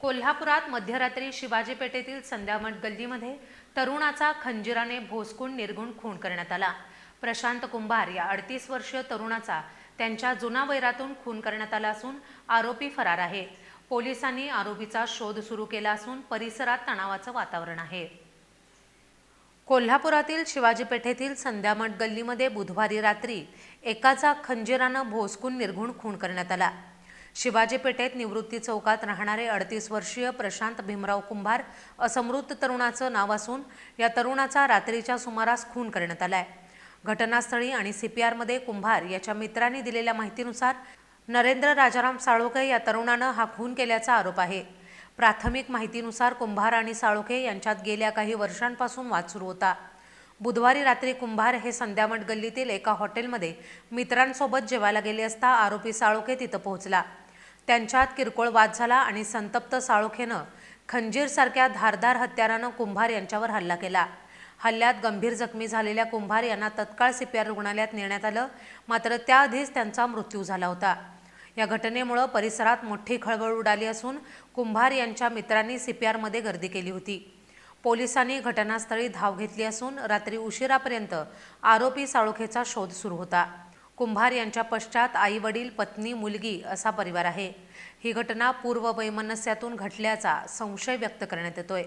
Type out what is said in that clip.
कोल्हापुरात मध्यरात्री शिवाजी पेठेतील संध्यामठ गल्लीमध्ये तरुणाचा खंजिराने भोसकून निर्गुण खून करण्यात आला. प्रशांत कुंभार या अडतीस वर्षीय तरुणाचा त्यांच्या जुना वैरातून खून करण्यात आला असून आरोपी फरार आहे. पोलिसांनी आरोपीचा शोध सुरू केला असून परिसरात तणावाचं वातावरण आहे. कोल्हापुरातील शिवाजी पेठेतील संध्यामठ गल्लीमध्ये बुधवारी रात्री एकाचा खंजिरानं भोसकून निर्घुण खून करण्यात आला. शिवाजी पेठेत निवृत्ती चौकात राहणारे अडतीस वर्षीय प्रशांत भीमराव कुंभार असमृत तरुणाचं नाव असून या तरुणाचा रात्रीच्या सुमारास खून करण्यात आलाय. घटनास्थळी आणि सीपीआरमध्ये कुंभार याच्या मित्रांनी दिलेल्या माहितीनुसार नरेंद्र राजाराम साळोखे या तरुणानं हा खून केल्याचा आरोप आहे. प्राथमिक माहितीनुसार कुंभार आणि साळोखे यांच्यात गेल्या काही वर्षांपासून वाद सुरू होता. बुधवारी रात्री कुंभार हे संध्यामठ गल्लीतील एका हॉटेलमध्ये मित्रांसोबत जेवायला गेले असता आरोपी साळोखे तिथं पोहोचला. त्यांच्यात किरकोळ वाद झाला आणि संतप्त साळोखेनं खंजीरसारख्या धारदार हत्यारानं कुंभार यांच्यावर हल्ला केला. हल्ल्यात गंभीर जखमी झालेल्या कुंभार यांना तत्काळ सीपीआर रुग्णालयात नेण्यात आलं मात्र त्याआधीच त्यांचा मृत्यू झाला होता. या घटनेमुळं परिसरात मोठी खळबळ उडाली असून कुंभार यांच्या मित्रांनी सीपीआरमध्ये गर्दी केली होती. पोलिसांनी घटनास्थळी धाव घेतली असून रात्री उशिरापर्यंत आरोपी साळोखेचा शोध सुरू होता. कुंभार यांच्या पश्चात आई वडील पत्नी मुलगी असा परिवार आहे. ही घटना पूर्व वैमनस्यातून घडल्याचा संशय व्यक्त करण्यात येतोय.